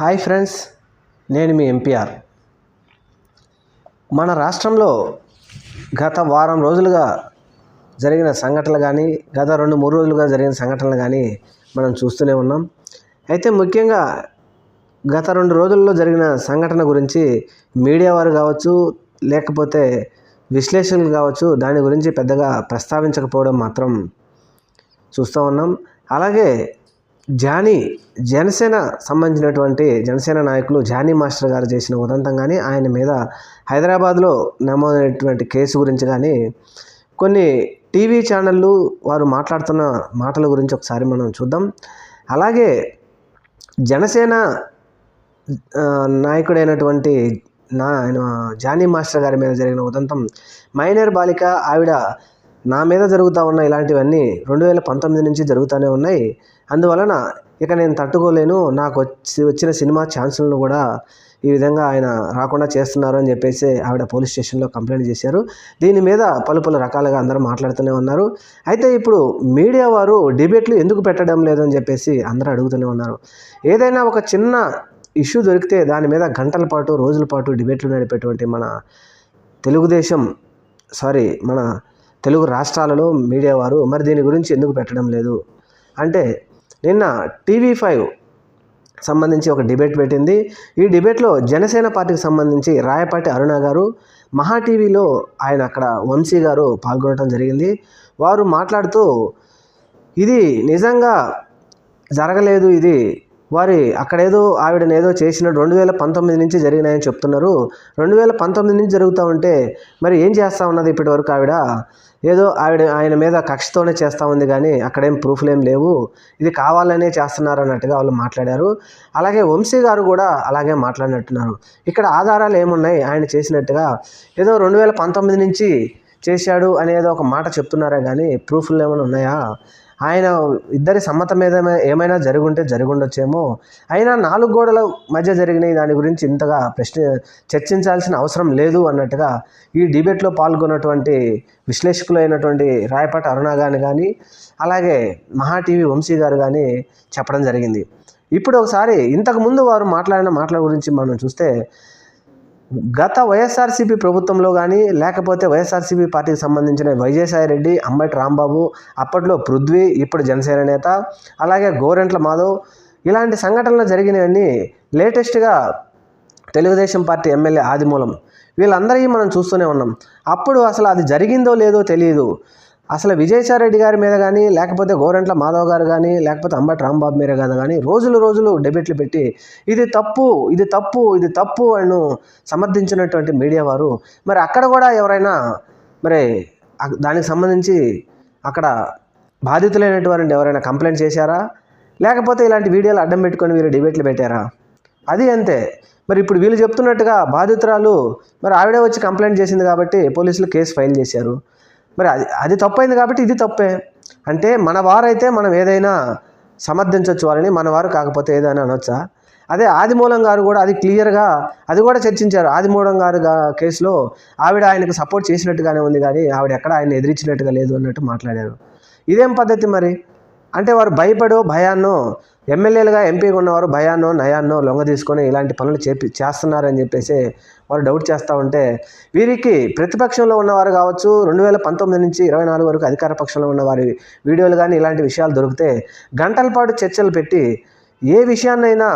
Hi friends నేను మీ MPR మన రాష్ట్రంలో గత వారం రోజులుగా జరిగిన సంఘటనలు కానీ గత రెండు మూడు రోజులుగా జరిగిన సంఘటనలు కానీ మనం చూస్తూనే ఉన్నాం. అయితే ముఖ్యంగా గత రెండు రోజుల్లో జరిగిన సంఘటన గురించి మీడియా వారు కావచ్చు లేకపోతే విశ్లేషణలు కావచ్చు దాని గురించి పెద్దగా ప్రస్తావించకపోవడం మాత్రం చూస్తూ ఉన్నాం. అలాగే జానీ జనసేన సంబంధించినటువంటి జనసేన నాయకులు జానీ మాస్టర్ గారు చేసిన ఉదంతం కానీ ఆయన మీద హైదరాబాద్లో నమోదైనటువంటి కేసు గురించి కానీ కొన్ని టీవీ ఛానళ్ళు వారు మాట్లాడుతున్న మాటల గురించి ఒకసారి మనం చూద్దాం. అలాగే జనసేన నాయకుడైనటువంటి నా ఆయన జానీ మాస్టర్ గారి మీద జరిగిన ఉదంతం మైనర్ బాలిక ఆవిడ నా మీద జరుగుతూ ఉన్న ఇలాంటివన్నీ రెండు వేల పంతొమ్మిది నుంచి జరుగుతూనే ఉన్నాయి. అందువలన ఇక నేను తట్టుకోలేను. నాకు వచ్చి వచ్చిన సినిమా ఛాన్సులను కూడా ఈ విధంగా ఆయన రాకుండా చేస్తున్నారు అని చెప్పేసి ఆవిడ పోలీస్ స్టేషన్లో కంప్లైంట్ చేశారు. దీని మీద పలు పలు రకాలుగా అందరూ మాట్లాడుతూనే ఉన్నారు. అయితే ఇప్పుడు మీడియా వారు డిబేట్లు ఎందుకు పెట్టడం లేదని చెప్పేసి అందరూ అడుగుతూనే ఉన్నారు. ఏదైనా ఒక చిన్న ఇష్యూ దొరికితే దాని మీద గంటల పాటు రోజుల పాటు డిబేట్లు నడిపేటువంటి మన తెలుగుదేశం సారీ మన తెలుగు రాష్ట్రాలలో మీడియా వారు మరి దీని గురించి ఎందుకు పెట్టడం లేదు? అంటే నిన్న టీవీ ఫైవ్ సంబంధించి ఒక డిబేట్ పెట్టింది. ఈ డిబేట్లో జనసేన పార్టీకి సంబంధించి రాయపాటి అరుణ గారు మహా టీవీలో ఆయన అక్కడ వంశీ గారు పాల్గొనడం జరిగింది. వారు మాట్లాడుతూ ఇది నిజంగా జరగలేదు ఇది వారి అక్కడేదో ఆవిడని ఏదో చేసిన రెండు వేల పంతొమ్మిది నుంచి జరిగినాయని చెప్తున్నారు. రెండు వేల పంతొమ్మిది నుంచి జరుగుతూ ఉంటే మరి ఏం చేస్తూ ఉన్నది ఇప్పటి వరకు ఆవిడ? ఏదో ఆవిడ ఆయన మీద కక్షతోనే చేస్తూ ఉంది కానీ అక్కడేం ప్రూఫ్లు లేవు. ఇది కావాలనే చేస్తున్నారు అన్నట్టుగా వాళ్ళు మాట్లాడారు. అలాగే వంశీ గారు కూడా అలాగే మాట్లాడినట్టున్నారు. ఇక్కడ ఆధారాలు ఏమున్నాయి? ఆయన చేసినట్టుగా ఏదో రెండు వేల పంతొమ్మిది నుంచి చేశాడు అనేది ఒక మాట చెప్తున్నారా కానీ ప్రూఫ్లు ఏమైనా ఉన్నాయా? ఆయన ఇద్దరి సమ్మతం మీద ఏమైనా జరుగుంటే జరుగుండొచ్చేమో. అయినా నాలుగు గోడల మధ్య జరిగిన దాని గురించి ఇంతగా ప్రశ్న చర్చించాల్సిన అవసరం లేదు అన్నట్టుగా ఈ డిబేట్లో పాల్గొన్నటువంటి విశ్లేషకులు అయినటువంటి రాయపాటి అరుణ గాని కానీ అలాగే మహా టీవీ వంశీ గారు కానీ చెప్పడం జరిగింది. ఇప్పుడు ఒకసారి ఇంతకుముందు వారు మాట్లాడిన మాటల గురించి మనం చూస్తే గత వైఎస్ఆర్సీపీ ప్రభుత్వంలో కానీ లేకపోతే వైఎస్ఆర్సీపీ పార్టీకి సంబంధించిన విజయసాయి రెడ్డి అంబటి రాంబాబు అప్పట్లో పృథ్వీ ఇప్పుడు జనసేన నేత అలాగే గోరెంట్ల మాధవ్ ఇలాంటి సంఘటనలు జరిగినవన్నీ లేటెస్ట్గా తెలుగుదేశం పార్టీ ఎమ్మెల్యే ఆదిమూలం. వీళ్ళందరికీ మనం చూస్తూనే ఉన్నాం. అప్పుడు అసలు అది జరిగిందో లేదో తెలియదు. అసలు విజయసాయిరెడ్డి గారి మీద కానీ లేకపోతే గోరంట్ల మాధవ్ గారు కానీ లేకపోతే అంబటి రాంబాబు మీద కదా కానీ రోజులు రోజులు డిబేట్లు పెట్టి ఇది తప్పు ఇది తప్పు ఇది తప్పు అని సమర్థించినటువంటి మీడియా వారు. మరి అక్కడ కూడా ఎవరైనా మరి దానికి సంబంధించి అక్కడ బాధితులైనటువంటి ఎవరైనా కంప్లైంట్ చేశారా? లేకపోతే ఇలాంటి వీడియోలు అడ్డం పెట్టుకొని వీరు డిబేట్లు పెట్టారా? అది అంతే. మరి ఇప్పుడు వీళ్ళు చెప్తున్నట్టుగా బాధితురాలు మరి ఆవిడే వచ్చి కంప్లైంట్ చేసింది కాబట్టి పోలీసులు కేసు ఫైల్ చేశారు. మరి అది అది తప్పైంది కాబట్టి ఇది తప్పే. అంటే మన వారైతే మనం ఏదైనా సమర్థించవచ్చు వాళ్ళని మన వారు కాకపోతే ఏదైనా అనొచ్చా? అదే ఆదిమూలం గారు కూడా అది క్లియర్గా అది కూడా చర్చించారు. ఆదిమూలం గారు కేసులో ఆవిడ ఆయనకు సపోర్ట్ చేసినట్టుగానే ఉంది కానీ ఆవిడ ఎక్కడ ఆయన ఎదిరించినట్టుగా లేదు అన్నట్టు మాట్లాడారు. ఇదేం పద్ధతి మరి? అంటే వారు భయపడో భయాన్నో ఎమ్మెల్యేలుగా ఎంపీగా ఉన్నవారు భయాన్నో నయాన్నో లొంగ తీసుకొని ఇలాంటి పనులు చేపి చేస్తున్నారని చెప్పేసి వారు డౌట్ చేస్తూ ఉంటే వీరికి ప్రతిపక్షంలో ఉన్నవారు కావచ్చు రెండు వేల పంతొమ్మిది నుంచి ఇరవై నాలుగు వరకు అధికార పక్షంలో ఉన్నవారి వీడియోలు కానీ ఇలాంటి విషయాలు దొరికితే గంటల పాటు చర్చలు పెట్టి ఏ విషయాన్నైనా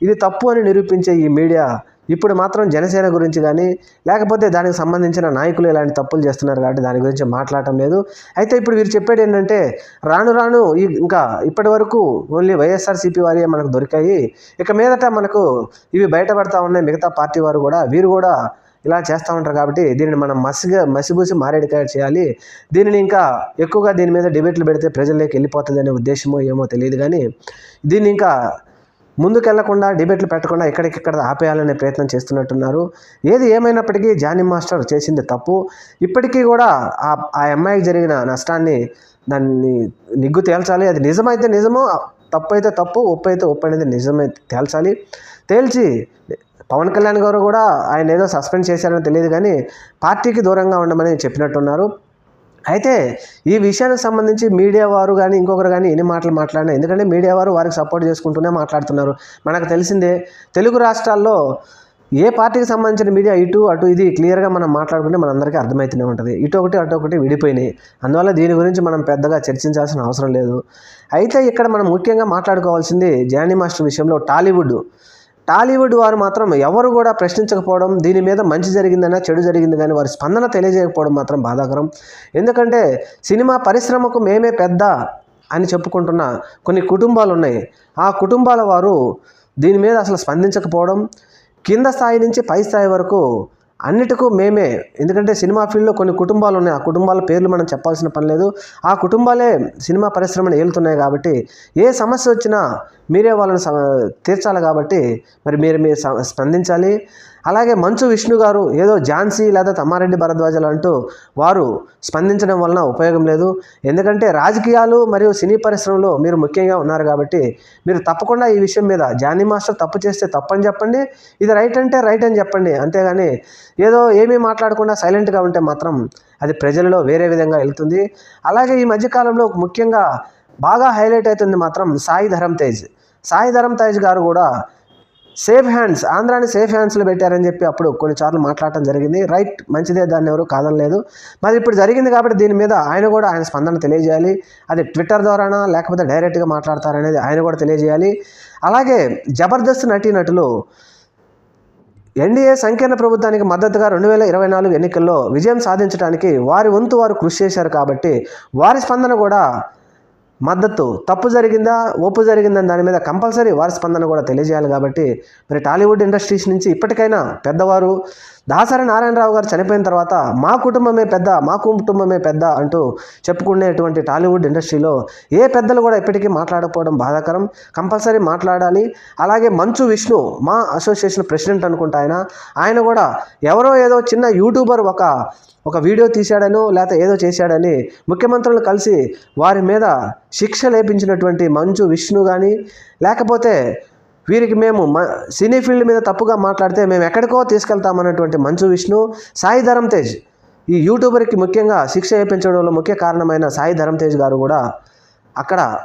ఇది తప్పు అని నిరూపించే ఈ మీడియా ఇప్పుడు మాత్రం జనసేన గురించి కానీ లేకపోతే దానికి సంబంధించిన నాయకులు ఇలాంటి తప్పులు చేస్తున్నారు కాబట్టి దాని గురించి మాట్లాడటం లేదు. అయితే ఇప్పుడు వీరు చెప్పేది ఏంటంటే రాను రాను ఈ ఇంకా ఇప్పటి వరకు ఓన్లీ వైఎస్ఆర్సీపీ వారే మనకు దొరికాయి. ఇక మీదట మనకు ఇవి బయటపడతా ఉన్నాయి. మిగతా పార్టీ వారు కూడా వీరు కూడా ఇలా చేస్తూ ఉంటారు కాబట్టి దీనిని మనం మసిగా మసిబూసి మారేడుకాయ చేయాలి. దీనిని ఇంకా ఎక్కువగా దీని మీద డిబేట్లు పెడితే ప్రజల్లోకి వెళ్ళిపోతుంది అనే ఉద్దేశమో ఏమో తెలియదు కానీ దీన్ని ఇంకా ముందుకెళ్ళకుండా డిబేట్లు పెట్టకుండా ఎక్కడికెక్కడ ఆపేయాలనే ప్రయత్నం చేస్తున్నట్టున్నారు. ఏది ఏమైనప్పటికీ జానీ మాస్టర్ చేసింది తప్పు. ఇప్పటికీ కూడా ఆ ఆ అమ్మాయికి జరిగిన నష్టాన్ని దాన్ని నిగ్గు తేల్చాలి. అది నిజమైతే నిజము తప్పు అయితే తప్పు ఒప్పు అయితే ఒప్పు అనేది నిజమే తేల్చాలి. తేల్చి పవన్ కళ్యాణ్ గారు కూడా ఆయన ఏదో సస్పెండ్ చేశారని తెలియదు కానీ పార్టీకి దూరంగా ఉండమని చెప్పినట్టున్నారు. అయితే ఈ విషయానికి సంబంధించి మీడియా వారు కానీ ఇంకొకరు కానీ ఎన్ని మాటలు మాట్లాడినా ఎందుకంటే మీడియా వారు వారికి సపోర్ట్ చేసుకుంటూనే మాట్లాడుతున్నారు. మనకు తెలిసిందే తెలుగు రాష్ట్రాల్లో ఏ పార్టీకి సంబంధించిన మీడియా ఇటు అటు ఇది క్లియర్గా మనం మాట్లాడుకుంటే మనందరికీ అర్థమవుతూనే ఉంటుంది. ఇటు ఒకటి అటు ఒకటి విడిపోయినాయి. అందువల్ల దీని గురించి మనం పెద్దగా చర్చించాల్సిన అవసరం లేదు. అయితే ఇక్కడ మనం ముఖ్యంగా మాట్లాడుకోవాల్సింది జానీ మాస్టర్ విషయంలో టాలీవుడ్. టాలీవుడ్ వారు మాత్రం ఎవరు కూడా ప్రశ్నించకపోవడం దీని మీద మంచి జరిగిందనా చెడు జరిగింది కానీ వారి స్పందన తెలియజేయకపోవడం మాత్రం బాధాకరం. ఎందుకంటే సినిమా పరిశ్రమకు మేమే పెద్ద అని చెప్పుకుంటున్న కొన్ని కుటుంబాలు ఉన్నాయి. ఆ కుటుంబాల వారు దీని మీద అసలు స్పందించకపోవడం కింద స్థాయి నుంచి పై స్థాయి వరకు అన్నిటికూ మేమే. ఎందుకంటే సినిమా ఫీల్డ్లో కొన్ని కుటుంబాలు ఉన్నాయి ఆ కుటుంబాల పేర్లు మనం చెప్పాల్సిన పని లేదు. ఆ కుటుంబాలే సినిమా పరిశ్రమను ఏలుతున్నాయి కాబట్టి ఏ సమస్య వచ్చినా మీరే వాళ్ళని తీర్చాలి కాబట్టి మరి మీరు మీరు స్పందించాలి. అలాగే మంచు విష్ణు గారు ఏదో ఝాన్సీ లేదా తమ్మారెడ్డి భరద్వాజలు అంటూ వారు స్పందించడం వలన ఉపయోగం లేదు. ఎందుకంటే రాజకీయాలు మరియు సినీ పరిశ్రమలో మీరు ముఖ్యంగా ఉన్నారు కాబట్టి మీరు తప్పకుండా ఈ విషయం మీద జానీ మాస్టర్ తప్పు చేస్తే తప్పని చెప్పండి ఇది రైట్ అంటే రైట్ అని చెప్పండి. అంతేగాని ఏదో ఏమీ మాట్లాడకుండా సైలెంట్గా ఉంటే మాత్రం అది ప్రజలలో వేరే విధంగా వెళ్తుంది. అలాగే ఈ మధ్యకాలంలో ముఖ్యంగా బాగా హైలైట్ అవుతుంది మాత్రం సాయి ధరమ్ తేజ్. సాయి ధరమ్ తేజ్ గారు కూడా సేఫ్ హ్యాండ్స్ ఆంధ్రాని సేఫ్ హ్యాండ్స్లో పెట్టారని చెప్పి అప్పుడు కొన్నిసార్లు మాట్లాడటం జరిగింది. రైట్ మంచిదే దాన్ని ఎవరు కాదనలేదు మరి ఇప్పుడు జరిగింది కాబట్టి దీని మీద ఆయన కూడా ఆయన స్పందన తెలియజేయాలి. అది ట్విట్టర్ ద్వారానా లేకపోతే డైరెక్ట్గా మాట్లాడతారనేది ఆయన కూడా తెలియజేయాలి. అలాగే జబర్దస్త్ నటీనటులు ఎన్డీఏ సంకీర్ణ ప్రభుత్వానికి మద్దతుగా రెండు వేల ఇరవై నాలుగు ఎన్నికల్లో విజయం సాధించడానికి వారి వంతు వారు కృషి చేశారు కాబట్టి వారి స్పందన కూడా మద్దతు. తప్పు జరిగిందా? ఒప్పు జరిగిందని దాని మీద కంపల్సరీ వారి స్పందన కూడా తెలియజేయాలి కాబట్టి మరి టాలీవుడ్ ఇండస్ట్రీస్ నుంచి ఇప్పటికైనా పెద్దవారు దాసరి నారాయణరావు గారు చనిపోయిన తర్వాత మా కుటుంబమే పెద్ద మా కుటుంబమే పెద్ద అంటూ చెప్పుకునేటువంటి టాలీవుడ్ ఇండస్ట్రీలో ఏ పెద్దలు కూడా ఇప్పటికీ మాట్లాడకపోవడం బాధాకరం. కంపల్సరీ మాట్లాడాలి. అలాగే మంచు విష్ణు మా అసోసియేషన్ ప్రెసిడెంట్ అనుకుంటా ఆయన ఆయన కూడా ఎవరో ఏదో చిన్న యూట్యూబర్ ఒక ఒక వీడియో తీశాడనో లేకపోతే ఏదో చేశాడని ముఖ్యమంత్రులు కలిసి వారి మీద శిక్ష లేపించినటువంటి మంచు విష్ణు కానీ లేకపోతే వీరికి మేము మ సినీ ఫీల్డ్ మీద తప్పుగా మాట్లాడితే మేము ఎక్కడికో తీసుకెళ్తామన్నటువంటి మంచు విష్ణు సాయి ధరమ్ తేజ్ ఈ యూట్యూబర్కి ముఖ్యంగా శిక్ష వేయించడంలో ముఖ్య కారణమైన సాయి ధరమ్ తేజ్ గారు కూడా అక్కడ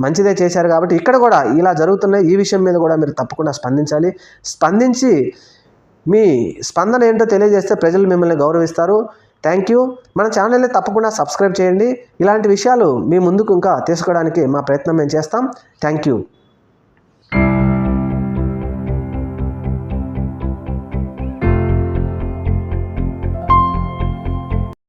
మంచిదే చేశారు కాబట్టి ఇక్కడ కూడా ఇలా జరుగుతున్న ఈ విషయం మీద కూడా మీరు తప్పకుండా స్పందించాలి. స్పందించి మీ స్పందన ఏంటో తెలియజేస్తే ప్రజలు మిమ్మల్ని గౌరవిస్తారు. Thank you. మన ఛానల్ని తప్పకుండా సబ్స్క్రైబ్ చేయండి. ఇలాంటి విషయాలు మీ ముందుకు ఇంకా తీసుకోవడానికి మా ప్రయత్నం మేము చేస్తాం. Thank you.